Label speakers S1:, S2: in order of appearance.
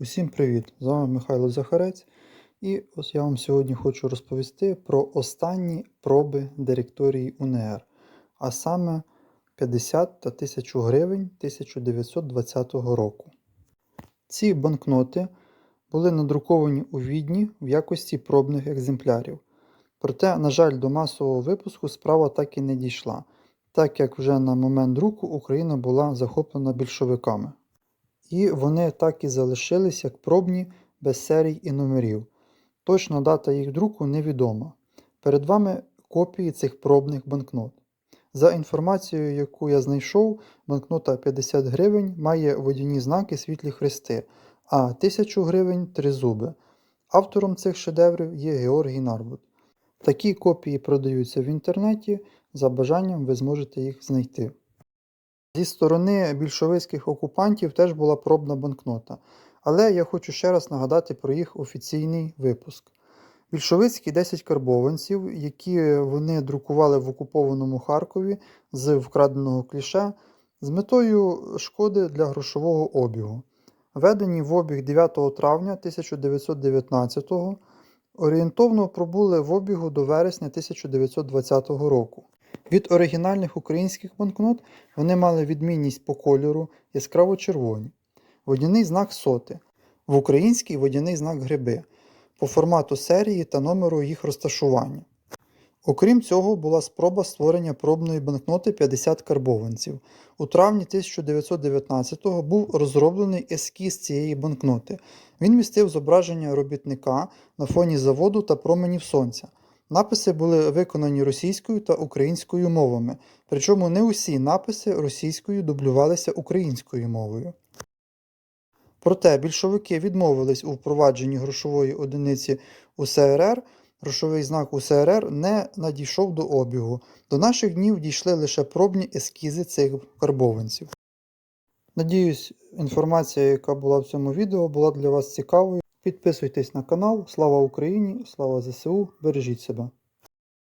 S1: Усім привіт! З вами Михайло Захарець. І ось я вам сьогодні хочу розповісти про останні проби директорії УНР, а саме 50 та 1000 гривень 1920 року. Ці банкноти були надруковані у Відні в якості пробних екземплярів. Проте, на жаль, до масового випуску справа так і не дійшла, так як вже на момент друку Україна була захоплена більшовиками. І вони так і залишились як пробні без серій і номерів. Точна дата їх друку невідома. Перед вами копії цих пробних банкнот. За інформацією, яку я знайшов, банкнота 50 гривень має водяні знаки світлі хрести, а 1000 гривень тризуби. Автором цих шедеврів є Георгій Нарбут. Такі копії продаються в інтернеті. За бажанням ви зможете їх знайти. Зі сторони більшовицьких окупантів теж була пробна банкнота, але я хочу ще раз нагадати про їх офіційний випуск. Більшовицькі 10 карбованців, які вони друкували в окупованому Харкові з вкраденого кліше, з метою шкоди для грошового обігу. Введені в обіг 9 травня 1919 орієнтовно пробули в обігу до вересня 1920 року. Від оригінальних українських банкнот вони мали відмінність по кольору яскраво червоні, водяний знак соти, в український водяний знак гриби, по формату серії та номеру їх розташування. Окрім цього, була спроба створення пробної банкноти 50 карбованців. У травні 1919-го був розроблений ескіз цієї банкноти. Він містив зображення робітника на фоні заводу та променів сонця. Написи були виконані російською та українською мовами, причому не усі написи російською дублювалися українською мовою. Проте більшовики відмовились у впровадженні грошової одиниці УСРР, грошовий знак УСРР не надійшов до обігу. До наших днів дійшли лише пробні ескізи цих карбованців. Надіюсь, інформація, яка була в цьому відео, була для вас цікавою. Підписуйтесь на канал. Слава Україні! Слава ЗСУ! Бережіть себе!